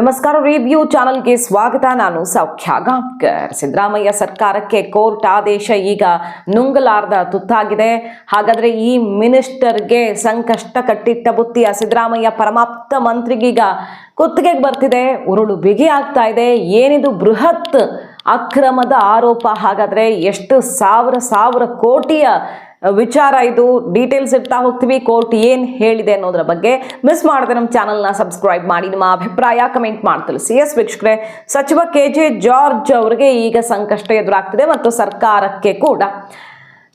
ನಮಸ್ಕಾರ ರಿವ್ಯೂ ಚಾನಲ್ಗೆ ಸ್ವಾಗತ. ನಾನು ಸೌಖ್ಯ ಗಾಂವ್ಕರ್. ಸಿದ್ದರಾಮಯ್ಯ ಸರ್ಕಾರಕ್ಕೆ ಕೋರ್ಟ್ ಆದೇಶ ಈಗ ನುಂಗಲಾರ್ದ ತುತ್ತಾಗಿದೆ. ಹಾಗಾದರೆ ಈ ಮಿನಿಸ್ಟರ್ಗೆ ಸಂಕಷ್ಟ ಕಟ್ಟಿಟ್ಟ ಬುತ್ತಿಯ ಸಿದ್ದರಾಮಯ್ಯ ಪರಮಾಪ್ತ ಮಂತ್ರಿಗೀಗ ಕುತ್ತಿಗೆಗೆ ಬರ್ತಿದೆ. ಉರುಳು ಬಿಗಿ ಆಗ್ತಾ ಇದೆ. ಏನಿದು ಬೃಹತ್ ಅಕ್ರಮದ ಆರೋಪ? ಹಾಗಾದರೆ ಎಷ್ಟು ಸಾವಿರ ಸಾವಿರ ಕೋಟಿಯ ವಿಚಾರ ಇದು ಡೀಟೇಲ್ಸ್ ಇರ್ತಾ ಹೋಗ್ತೀವಿ ಕೋರ್ಟ್ ಏನು ಹೇಳಿದೆ ಅನ್ನೋದ್ರ ಬಗ್ಗೆ ಮಿಸ್ ಮಾಡದೆ ನಮ್ಮ ಚಾನಲ್ನ ಸಬ್ಸ್ಕ್ರೈಬ್ ಮಾಡಿ, ನಿಮ್ಮ ಅಭಿಪ್ರಾಯ ಕಮೆಂಟ್ ಮಾಡಿ ಸಿ ಎಸ್ ವೀಕ್ಷಕರೇ, ಸಚಿವ ಕೆ ಜೆ ಜಾರ್ಜ್ ಅವರಿಗೆ ಈಗ ಸಂಕಷ್ಟ ಎದುರಾಗ್ತಿದೆ ಮತ್ತು ಸರ್ಕಾರಕ್ಕೆ ಕೂಡ.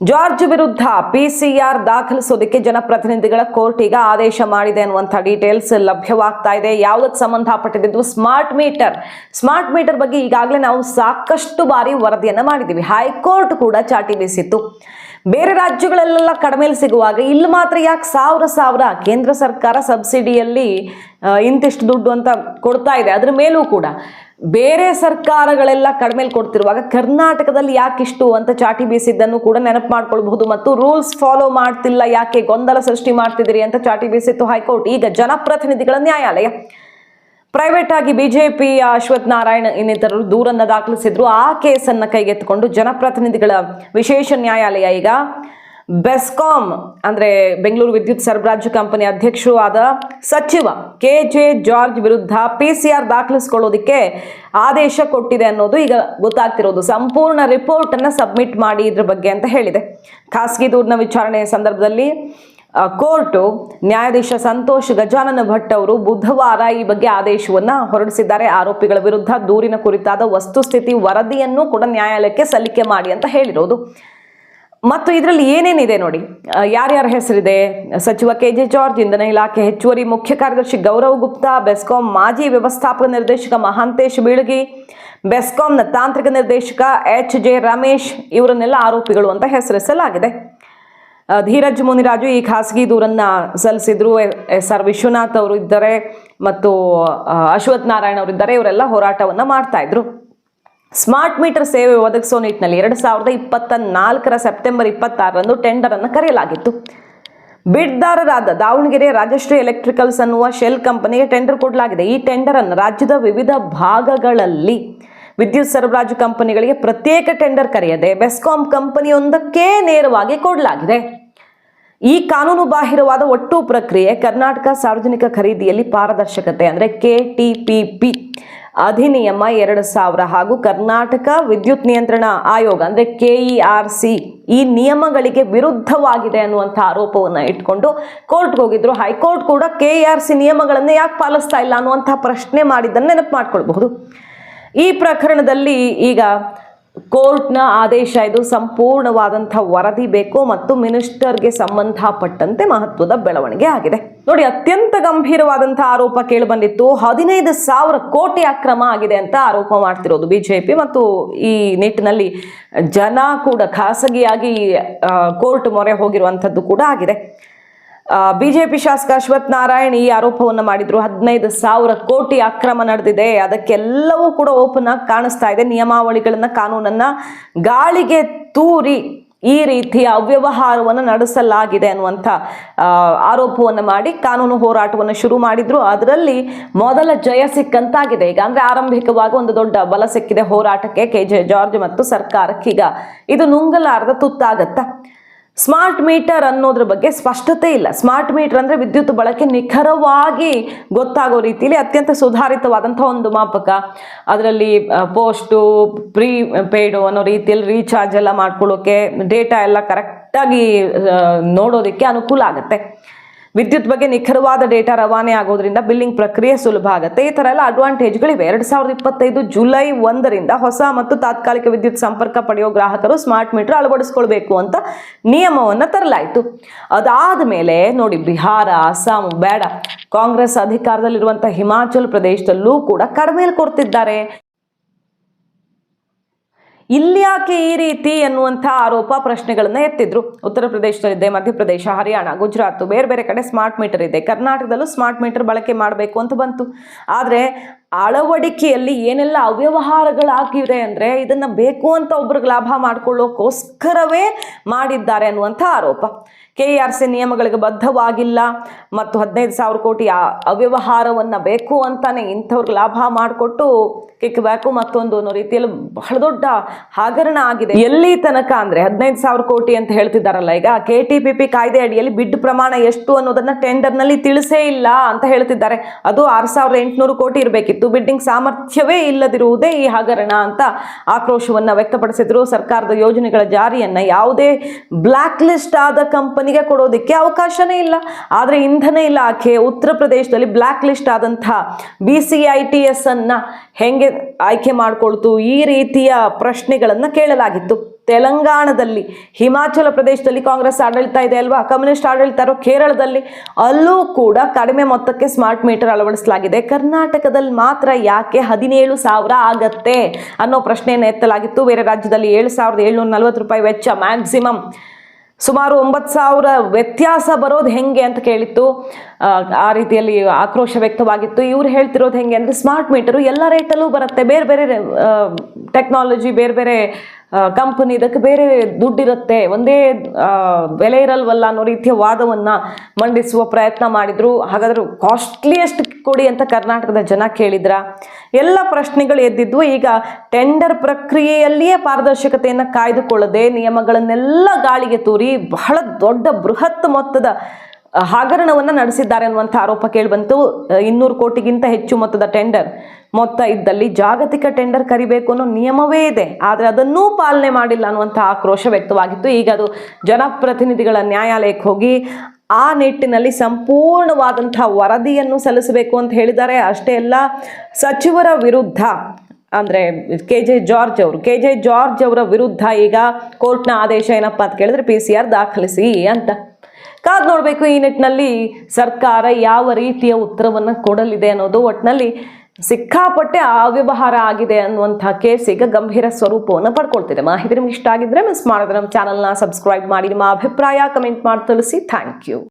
ಜಾರ್ಜ್ ವಿರುದ್ಧ ಪಿಸಿಆರ್ ದಾಖಲಿಸೋದಕ್ಕೆ ಜನಪ್ರತಿನಿಧಿಗಳ ಕೋರ್ಟ್ ಈಗ ಆದೇಶ ಮಾಡಿದೆ ಅನ್ನುವಂಥ ಡೀಟೇಲ್ಸ್ ಲಭ್ಯವಾಗ್ತಾ ಇದೆ. ಯಾವುದಕ್ಕೆ ಸಂಬಂಧಪಟ್ಟಿದ್ದು? ಸ್ಮಾರ್ಟ್ ಮೀಟರ್ ಸ್ಮಾರ್ಟ್ ಮೀಟರ್ ಬಗ್ಗೆ ಈಗಾಗಲೇ ನಾವು ಸಾಕಷ್ಟು ಬಾರಿ ವರದಿಯನ್ನು ಮಾಡಿದ್ದೀವಿ. ಹೈಕೋರ್ಟ್ ಕೂಡ ಚಾಟಿ ಬೀಸಿತ್ತು. ಬೇರೆ ರಾಜ್ಯಗಳಲ್ಲೆಲ್ಲ ಕಡಿಮೆಲಿ ಸಿಗುವಾಗ ಇಲ್ಲಿ ಮಾತ್ರ ಯಾಕೆ ಸಾವಿರ ಸಾವಿರ ಕೇಂದ್ರ ಸರ್ಕಾರ ಸಬ್ಸಿಡಿಯಲ್ಲಿ ಇಂತಿಷ್ಟು ದುಡ್ಡು ಅಂತ ಕೊಡ್ತಾ ಇದೆ? ಅದ್ರ ಮೇಲೂ ಕೂಡ ಬೇರೆ ಸರ್ಕಾರಗಳೆಲ್ಲ ಕಡಿಮೆಲಿ ಕೊಡ್ತಿರುವಾಗ ಕರ್ನಾಟಕದಲ್ಲಿ ಯಾಕಿಷ್ಟು ಅಂತ ಚಾಟಿ ಬೀಸಿದ್ದನ್ನು ಕೂಡ ನೆನಪು ಮಾಡ್ಕೊಳ್ಬಹುದು ಮತ್ತು ರೂಲ್ಸ್ ಫಾಲೋ ಮಾಡ್ತಿಲ್ಲ, ಯಾಕೆ ಗೊಂದಲ ಸೃಷ್ಟಿ ಮಾಡ್ತಿದ್ದೀರಿ ಅಂತ ಚಾಟಿ ಬೀಸಿತ್ತು ಹೈಕೋರ್ಟ್. ಈಗ ಜನಪ್ರತಿನಿಧಿಗಳ ನ್ಯಾಯಾಲಯ ಪ್ರೈವೇಟ್ ಆಗಿ ಬಿಜೆಪಿ ಅಶ್ವಥ್ ನಾರಾಯಣ್ ಇನ್ನಿತರರು ದೂರನ್ನ ದಾಖಲಿಸಿದ್ರು. ಆ ಕೇಸನ್ನ ಕೈಗೆತ್ತಿಕೊಂಡು ಜನಪ್ರತಿನಿಧಿಗಳ ವಿಶೇಷ ನ್ಯಾಯಾಲಯ ಈಗ ಬೆಸ್ಕಾಂ, ಅಂದ್ರೆ ಬೆಂಗಳೂರು ವಿದ್ಯುತ್ ಸರಬರಾಜು ಕಂಪನಿ ಅಧ್ಯಕ್ಷರು ಆದ ಸಚಿವ ಕೆ ಜೆ ಜಾರ್ಜ್ ವಿರುದ್ಧ ಪಿ ಸಿ ಆರ್ ದಾಖಲಿಸ್ಕೊಳ್ಳೋದಕ್ಕೆ ಆದೇಶ ಕೊಟ್ಟಿದೆ ಅನ್ನೋದು ಈಗ ಗೊತ್ತಾಗ್ತಿರೋದು. ಸಂಪೂರ್ಣ ರಿಪೋರ್ಟ್ ಅನ್ನ ಸಬ್ಮಿಟ್ ಮಾಡಿ ಇದ್ರ ಬಗ್ಗೆ ಅಂತ ಹೇಳಿದೆ. ಖಾಸಗಿ ದೂರಿನ ವಿಚಾರಣೆಯ ಸಂದರ್ಭದಲ್ಲಿ ಕೋರ್ಟು ನ್ಯಾಯಾಧೀಶ ಸಂತೋಷ್ ಗಜಾನನ ಭಟ್ ಅವರು ಬುಧವಾರ ಈ ಬಗ್ಗೆ ಆದೇಶವನ್ನ ಹೊರಡಿಸಿದ್ದಾರೆ. ಆರೋಪಿಗಳ ವಿರುದ್ಧ ದೂರಿನ ಕುರಿತಾದ ವಸ್ತುಸ್ಥಿತಿ ವರದಿಯನ್ನು ಕೂಡ ನ್ಯಾಯಾಲಯಕ್ಕೆ ಸಲ್ಲಿಕೆ ಮಾಡಿ ಅಂತ ಹೇಳಿರೋದು. ಮತ್ತು ಇದರಲ್ಲಿ ಏನೇನಿದೆ ನೋಡಿ? ಯಾರ್ಯಾರ ಹೆಸರಿದೆ? ಸಚಿವ ಕೆ ಜೆ ಜಾರ್ಜ್, ಇಂಧನ ಇಲಾಖೆ ಹೆಚ್ಚುವರಿ ಮುಖ್ಯ ಕಾರ್ಯದರ್ಶಿ ಗೌರವ್ ಗುಪ್ತಾ, ಬೆಸ್ಕಾಂ ಮಾಜಿ ವ್ಯವಸ್ಥಾಪಕ ನಿರ್ದೇಶಕ ಮಹಾಂತೇಶ್ ಬೀಳಗಿ, ಬೆಸ್ಕಾಂನ ತಾಂತ್ರಿಕ ನಿರ್ದೇಶಕ ಎಚ್ ಜೆ ರಮೇಶ್, ಇವರನ್ನೆಲ್ಲ ಆರೋಪಿಗಳು ಅಂತ ಹೆಸರಿಸಲಾಗಿದೆ. ಧೀರಜ್ ಮುನಿರಾಜು ಈ ಖಾಸಗಿ ದೂರನ್ನ ಸಲ್ಲಿಸಿದ್ರು. ಎಸ್ ಆರ್ ವಿಶ್ವನಾಥ್ ಅವರು ಇದ್ದಾರೆ ಮತ್ತು ಅಶ್ವಥ್ ನಾರಾಯಣ್ ಅವರು ಇದ್ದಾರೆ. ಇವರೆಲ್ಲ ಹೋರಾಟವನ್ನ ಮಾಡ್ತಾ ಇದ್ರು. ಸ್ಮಾರ್ಟ್ ಮೀಟರ್ ಸೇವೆ ಒದಗಿಸೋ ನಿಟ್ಟಿನಲ್ಲಿ ಎರಡು ಸಾವಿರದ ಇಪ್ಪತ್ತ ನಾಲ್ಕರ ಸೆಪ್ಟೆಂಬರ್ ಇಪ್ಪತ್ತಾರರಂದು ಟೆಂಡರ್ ಅನ್ನು ಕರೆಯಲಾಗಿತ್ತು. ಬಿಡ್ದಾರರಾದ ದಾವಣಗೆರೆ ರಾಜಶ್ರೀ ಎಲೆಕ್ಟ್ರಿಕಲ್ಸ್ ಅನ್ನುವ ಶೆಲ್ ಕಂಪನಿಗೆ ಟೆಂಡರ್ ಕೊಡಲಾಗಿದೆ. ಈ ಟೆಂಡರ್ ಅನ್ನು ರಾಜ್ಯದ ವಿವಿಧ ಭಾಗಗಳಲ್ಲಿ ವಿದ್ಯುತ್ ಸರಬರಾಜು ಕಂಪನಿಗಳಿಗೆ ಪ್ರತ್ಯೇಕ ಟೆಂಡರ್ ಕರೆಯದೆ ಬೆಸ್ಕಾಂ ಕಂಪನಿಯೊಂದಕ್ಕೆ ನೇರವಾಗಿ ಕೊಡಲಾಗಿದೆ. ಈ ಕಾನೂನು ಬಾಹಿರವಾದ ಒಟ್ಟು ಪ್ರಕ್ರಿಯೆ ಕರ್ನಾಟಕ ಸಾರ್ವಜನಿಕ ಖರೀದಿಯಲ್ಲಿ ಪಾರದರ್ಶಕತೆ ಅಂದರೆ ಕೆ ಟಿ ಪಿ ಪಿ ಅಧಿನಿಯಮ ಎರಡು ಸಾವಿರ ಹಾಗೂ ಕರ್ನಾಟಕ ವಿದ್ಯುತ್ ನಿಯಂತ್ರಣ ಆಯೋಗ ಅಂದರೆ ಕೆ ಇ ಆರ್ ಸಿ ಈ ನಿಯಮಗಳಿಗೆ ವಿರುದ್ಧವಾಗಿದೆ ಅನ್ನುವಂಥ ಆರೋಪವನ್ನು ಇಟ್ಕೊಂಡು ಕೋರ್ಟ್ಗೆ ಹೋಗಿದ್ರು. ಹೈಕೋರ್ಟ್ ಕೂಡ ಕೆ ಇ ಆರ್ ಸಿ ನಿಯಮಗಳನ್ನು ಯಾಕೆ ಪಾಲಿಸ್ತಾ ಇಲ್ಲ ಅನ್ನುವಂಥ ಪ್ರಶ್ನೆ ಮಾಡಿದ್ದನ್ನು ನೆನಪು ಮಾಡ್ಕೊಳ್ಬಹುದು. ಈ ಪ್ರಕರಣದಲ್ಲಿ ಈಗ ಕೋರ್ಟ್ನ ಆದೇಶ ಇದು ಸಂಪೂರ್ಣವಾದಂಥ ವರದಿ ಬೇಕು ಮತ್ತು ಮಿನಿಸ್ಟರ್ಗೆ ಸಂಬಂಧಪಟ್ಟಂತೆ ಮಹತ್ವದ ಬೆಳವಣಿಗೆ ಆಗಿದೆ. ನೋಡಿ, ಅತ್ಯಂತ ಗಂಭೀರವಾದಂಥ ಆರೋಪ ಕೇಳಿಬಂದಿತ್ತು ಹದಿನೈದು ಸಾವಿರ ಕೋಟಿ ಅಕ್ರಮ ಆಗಿದೆ ಅಂತ ಆರೋಪ ಮಾಡ್ತಿರೋದು ಬಿಜೆಪಿ ಮತ್ತು ಈ ನಿಟ್ಟಿನಲ್ಲಿ ಜನ ಕೂಡ ಖಾಸಗಿಯಾಗಿ ಕೋರ್ಟ್ ಮೊರೆ ಹೋಗಿರುವಂಥದ್ದು ಕೂಡ ಆಗಿದೆ. ಬಿಜೆಪಿ ಶಾಸಕ ಅಶ್ವಥ್ ನಾರಾಯಣ್ ಈ ಆರೋಪವನ್ನು ಮಾಡಿದ್ರು. ಹದಿನೈದು ಸಾವಿರ ಕೋಟಿ ಅಕ್ರಮ ನಡೆದಿದೆ. ಅದಕ್ಕೆಲ್ಲವೂ ಕೂಡ ಓಪನ್ ಆಗಿ ಕಾಣಿಸ್ತಾ ಇದೆ. ನಿಯಮಾವಳಿಗಳನ್ನ, ಕಾನೂನನ್ನ ಗಾಳಿಗೆ ತೂರಿ ಈ ರೀತಿಯ ಅವ್ಯವಹಾರವನ್ನು ನಡೆಸಲಾಗಿದೆ ಅನ್ನುವಂಥ ಆರೋಪವನ್ನು ಮಾಡಿ ಕಾನೂನು ಹೋರಾಟವನ್ನು ಶುರು ಮಾಡಿದ್ರು. ಅದರಲ್ಲಿ ಮೊದಲ ಜಯ ಸಿಕ್ಕಂತಾಗಿದೆ. ಈಗ ಅಂದರೆ ಆರಂಭಿಕವಾಗಿ ಒಂದು ದೊಡ್ಡ ಬಲ ಸಿಕ್ಕಿದೆ ಹೋರಾಟಕ್ಕೆ. ಕೆ ಜೆ ಜಾರ್ಜ್ ಮತ್ತು ಸರ್ಕಾರಕ್ಕೀಗ ಇದು ನುಂಗಲಾರದ ತುತ್ತಾಗತ್ತಾ? ಸ್ಮಾರ್ಟ್ ಮೀಟರ್ ಅನ್ನೋದ್ರ ಬಗ್ಗೆ ಸ್ಪಷ್ಟತೆ ಇಲ್ಲ. ಸ್ಮಾರ್ಟ್ ಮೀಟರ್ ಅಂದ್ರೆ ವಿದ್ಯುತ್ ಬಳಕೆ ನಿಖರವಾಗಿ ಗೊತ್ತಾಗೋ ರೀತಿಯಲ್ಲಿ ಅತ್ಯಂತ ಸುಧಾರಿತವಾದಂಥ ಒಂದು ಮಾಪಕ. ಅದರಲ್ಲಿ ಪೋಸ್ಟು ಪ್ರೀ ಪೇಯ್ಡು ಅನ್ನೋ ರೀತಿಯಲ್ಲಿ ರೀಚಾರ್ಜ್ ಎಲ್ಲ ಮಾಡ್ಕೊಳ್ಳೋಕೆ ಡೇಟಾ ಎಲ್ಲ ಕರೆಕ್ಟಾಗಿ ನೋಡೋದಕ್ಕೆ ಅನುಕೂಲ ಆಗುತ್ತೆ. ವಿದ್ಯುತ್ ಬಗ್ಗೆ ನಿಖರವಾದ ಡೇಟಾ ರವಾನೆ ಆಗೋದ್ರಿಂದ ಬಿಲ್ಲಿಂಗ್ ಪ್ರಕ್ರಿಯೆ ಸುಲಭ ಆಗುತ್ತೆ. ಈ ಥರ ಎಲ್ಲ ಅಡ್ವಾಂಟೇಜ್ಗಳಿವೆ. ಎರಡು ಸಾವಿರದ ಇಪ್ಪತ್ತೈದು ಜುಲೈ ಒಂದರಿಂದ ಹೊಸ ಮತ್ತು ತಾತ್ಕಾಲಿಕ ವಿದ್ಯುತ್ ಸಂಪರ್ಕ ಪಡೆಯೋ ಗ್ರಾಹಕರು ಸ್ಮಾರ್ಟ್ ಮೀಟರ್ ಅಳವಡಿಸ್ಕೊಳ್ಬೇಕು ಅಂತ ನಿಯಮವನ್ನು ತರಲಾಯಿತು. ಅದಾದ ಮೇಲೆ ನೋಡಿ, ಬಿಹಾರ, ಅಸ್ಸಾಂ ಬೇಡ. ಕಾಂಗ್ರೆಸ್ ಅಧಿಕಾರದಲ್ಲಿರುವಂಥ ಹಿಮಾಚಲ್ ಪ್ರದೇಶದಲ್ಲೂ ಕೂಡ ಕಡಿಮೆ ಕೊಡ್ತಿದ್ದಾರೆ. ಇಲ್ಲಿ ಯಾಕೆ ಈ ರೀತಿ ಎನ್ನುವಂಥ ಆರೋಪ ಪ್ರಶ್ನೆಗಳನ್ನು ಎತ್ತಿದ್ರು? ಉತ್ತರ ಪ್ರದೇಶದಲ್ಲಿದೆ, ಮಧ್ಯಪ್ರದೇಶ, ಹರಿಯಾಣ, ಗುಜರಾತ್, ಬೇರೆ ಬೇರೆ ಕಡೆ ಸ್ಮಾರ್ಟ್ ಮೀಟರ್ ಇದೆ. ಕರ್ನಾಟಕದಲ್ಲೂ ಸ್ಮಾರ್ಟ್ ಮೀಟರ್ ಬಳಕೆ ಮಾಡಬೇಕು ಅಂತ ಬಂತು. ಆದರೆ ಅಳವಡಿಕೆಯಲ್ಲಿ ಏನೆಲ್ಲ ಅವ್ಯವಹಾರಗಳಾಗಿವೆ ಅಂದರೆ ಇದನ್ನು ಬೇಕು ಅಂತ ಒಬ್ರಿಗೆ ಲಾಭ ಮಾಡಿಕೊಳ್ಳೋಕ್ಕೋಸ್ಕರವೇ ಮಾಡಿದ್ದಾರೆ ಅನ್ನುವಂಥ ಆರೋಪ. ಕೆ ಆರ್ ಸಿ ನಿಯಮಗಳಿಗೆ ಬದ್ಧವಾಗಿಲ್ಲ ಮತ್ತು ಹದಿನೈದು ಸಾವಿರ ಕೋಟಿ ಅವ್ಯವಹಾರವನ್ನು ಬೇಕು ಅಂತಾನೆ ಇಂಥವ್ರಿಗೆ ಲಾಭ ಮಾಡಿಕೊಟ್ಟು ಕಿಕ್ ಬ್ಯಾಕು ಮತ್ತೊಂದು ಅನ್ನೋ ರೀತಿಯಲ್ಲಿ ಬಹಳ ದೊಡ್ಡ ಹಗರಣ ಆಗಿದೆ. ಎಲ್ಲಿ ತನಕ ಅಂದರೆ ಹದಿನೈದು ಸಾವಿರ ಕೋಟಿ ಅಂತ ಹೇಳ್ತಿದ್ದಾರಲ್ಲ ಈಗ ಕೆ ಟಿ ಪಿ ಪಿ ಕಾಯ್ದೆ ಅಡಿಯಲ್ಲಿ ಬಿಡ್ ಪ್ರಮಾಣ ಎಷ್ಟು ಅನ್ನೋದನ್ನು ಟೆಂಡರ್ನಲ್ಲಿ ತಿಳಿಸೇ ಇಲ್ಲ ಅಂತ ಹೇಳ್ತಿದ್ದಾರೆ. ಅದು ಆರು ಸಾವಿರದ ಎಂಟುನೂರು ಕೋಟಿ ಇರಬೇಕಿತ್ತು. ಬಿಡ್ಡಿಂಗ್ ಸಾಮರ್ಥ್ಯವೇ ಇಲ್ಲದಿರುವುದೇ ಈ ಹಗರಣ ಅಂತ ಆಕ್ರೋಶವನ್ನು ವ್ಯಕ್ತಪಡಿಸಿದ್ರು. ಸರ್ಕಾರದ ಯೋಜನೆಗಳ ಜಾರಿಯನ್ನು ಯಾವುದೇ ಬ್ಲ್ಯಾಕ್ ಲಿಸ್ಟ್ ಆದ ಕಂಪನಿಗೆ ಕೊಡೋದಕ್ಕೆ ಅವಕಾಶನೇ ಇಲ್ಲ. ಆದರೆ ಇಂಧನ ಇಲಾಖೆ ಉತ್ತರ ಪ್ರದೇಶದಲ್ಲಿ ಬ್ಲ್ಯಾಕ್ ಲಿಸ್ಟ್ ಆದಂತಹ B C I T S ಅನ್ನ ಹೆಂಗೆ ಆಯ್ಕೆ ಮಾಡಿಕೊಳ್ತು ಈ ರೀತಿಯ ಪ್ರಶ್ನೆಗಳನ್ನು ಕೇಳಲಾಗಿತ್ತು. ತೆಲಂಗಾಣದಲ್ಲಿ ಹಿಮಾಚಲ ಪ್ರದೇಶದಲ್ಲಿ ಕಾಂಗ್ರೆಸ್ ಆಡಳಿತ ಇದೆ ಅಲ್ವಾ? ಕಮ್ಯುನಿಸ್ಟ್ ಆಡಳಿತ ಇರೋ ಕೇರಳದಲ್ಲಿ ಅಲ್ಲೂ ಕೂಡ ಕಡಿಮೆ ಮೊತ್ತಕ್ಕೆ ಸ್ಮಾರ್ಟ್ ಮೀಟರ್ ಅಳವಡಿಸಲಾಗಿದೆ. ಕರ್ನಾಟಕದಲ್ಲಿ ಮಾತ್ರ ಯಾಕೆ ಹದಿನೇಳು ಸಾವಿರ ಆಗತ್ತೆ ಅನ್ನೋ ಪ್ರಶ್ನೆಯನ್ನು ಎತ್ತಲಾಗಿತ್ತು. ಬೇರೆ ರಾಜ್ಯದಲ್ಲಿ ಏಳು ಸಾವಿರದ ಏಳ್ನೂರ ನಲವತ್ತು ರೂಪಾಯಿ ವೆಚ್ಚ ಮ್ಯಾಕ್ಸಿಮಮ್ ಸುಮಾರು ಒಂಬತ್ತು ಸಾವಿರ ವ್ಯತ್ಯಾಸ ಬರೋದು ಹೆಂಗೆ ಅಂತ ಕೇಳಿತ್ತು. ಆ, ರೀತಿಯಲ್ಲಿ ಆಕ್ರೋಶ ವ್ಯಕ್ತವಾಗಿತ್ತು. ಇವ್ರು ಹೇಳ್ತಿರೋದು ಹೆಂಗೆ ಅಂದರೆ ಸ್ಮಾರ್ಟ್ ಮೀಟರು ಎಲ್ಲ ರೇಟಲ್ಲೂ ಬರುತ್ತೆ. ಬೇರೆ ಬೇರೆ ಟೆಕ್ನಾಲಜಿ ಬೇರೆ ಬೇರೆ ಕಂಪನಿ ಇದಕ್ಕೆ ಬೇರೆ ದುಡ್ಡಿರುತ್ತೆ, ಒಂದೇ ಬೆಲೆ ಇರಲ್ವಲ್ಲ ಅನ್ನೋ ರೀತಿಯ ವಾದವನ್ನು ಮಂಡಿಸುವ ಪ್ರಯತ್ನ ಮಾಡಿದ್ರು. ಹಾಗಾದ್ರೆ ಕಾಸ್ಟ್ಲಿಯೆಸ್ಟ್ ಕೊಡಿ ಅಂತ ಕರ್ನಾಟಕದ ಜನ ಕೇಳಿದ್ರ. ಎಲ್ಲ ಪ್ರಶ್ನೆಗಳು ಎದ್ದಿದ್ವು. ಈಗ ಟೆಂಡರ್ ಪ್ರಕ್ರಿಯೆಯಲ್ಲಿಯೇ ಪಾರದರ್ಶಕತೆಯನ್ನು ಕಾಯ್ದುಕೊಳ್ಳದೆ ನಿಯಮಗಳನ್ನೆಲ್ಲ ಗಾಳಿಗೆ ತೂರಿ ಬಹಳ ದೊಡ್ಡ ಬೃಹತ್ ಮೊತ್ತದ ಹಗರಣವನ್ನು ನಡೆಸಿದ್ದಾರೆ ಅನ್ನುವಂಥ ಆರೋಪ ಕೇಳಿಬಂತು ಇನ್ನೂರು ಕೋಟಿಗಿಂತ ಹೆಚ್ಚು ಮೊತ್ತದ ಟೆಂಡರ್ ಮೊತ್ತ ಇದ್ದಲ್ಲಿ ಜಾಗತಿಕ ಟೆಂಡರ್ ಕರಿಬೇಕು ಅನ್ನೋ ನಿಯಮವೇ ಇದೆ. ಆದರೆ ಅದನ್ನೂ ಪಾಲನೆ ಮಾಡಿಲ್ಲ ಅನ್ನುವಂಥ ಆಕ್ರೋಶ ವ್ಯಕ್ತವಾಗಿತ್ತು. ಈಗ ಅದು ಜನಪ್ರತಿನಿಧಿಗಳ ನ್ಯಾಯಾಲಯಕ್ಕೆ ಹೋಗಿ ಆ ನಿಟ್ಟಿನಲ್ಲಿ ಸಂಪೂರ್ಣವಾದಂಥ ವರದಿಯನ್ನು ಸಲ್ಲಿಸಬೇಕು ಅಂತ ಹೇಳಿದ್ದಾರೆ. ಅಷ್ಟೇ ಅಲ್ಲ, ಸಚಿವರ ವಿರುದ್ಧ ಅಂದರೆ ಕೆ ಜೆ ಜಾರ್ಜ್ ಅವರು. ಕೆ ಜೆ ಜಾರ್ಜ್ ಅವರ ವಿರುದ್ಧ ಈಗ ಕೋರ್ಟ್ನ ಆದೇಶ ಏನಪ್ಪ ಅಂತ ಕೇಳಿದ್ರೆ ಪಿ ಸಿ ಆರ್ ದಾಖಲಿಸಿ ಅಂತ. ಕಾದ್ ನೋಡಬೇಕು ಈ ನಿಟ್ಟಿನಲ್ಲಿ ಸರ್ಕಾರ ಯಾವ ರೀತಿಯ ಉತ್ತರವನ್ನು ಕೊಡಲಿದೆ ಅನ್ನೋದು. ಒಟ್ಟಿನಲ್ಲಿ ಸಿಕ್ಕಾಪಟ್ಟೆ ಅವ್ಯವಹಾರ ಆಗಿದೆ ಅನ್ನುವಂಥ ಕೇಸ್ ಈಗ ಗಂಭೀರ ಸ್ವರೂಪವನ್ನು ಪಡ್ಕೊಳ್ತಿದೆ. ಮಾಹಿತಿ ನಿಮ್ಗೆ ಇಷ್ಟ ಆಗಿದ್ರೆ ಮಿಸ್ ಮಾಡಿದ್ರೆ ನಮ್ಮ ಚಾನಲ್ನ ಸಬ್ಸ್ಕ್ರೈಬ್ ಮಾಡಿ. ನಿಮ್ಮ ಅಭಿಪ್ರಾಯ ಕಮೆಂಟ್ ಮಾಡಿ ತಿಳಿಸಿ. Thank you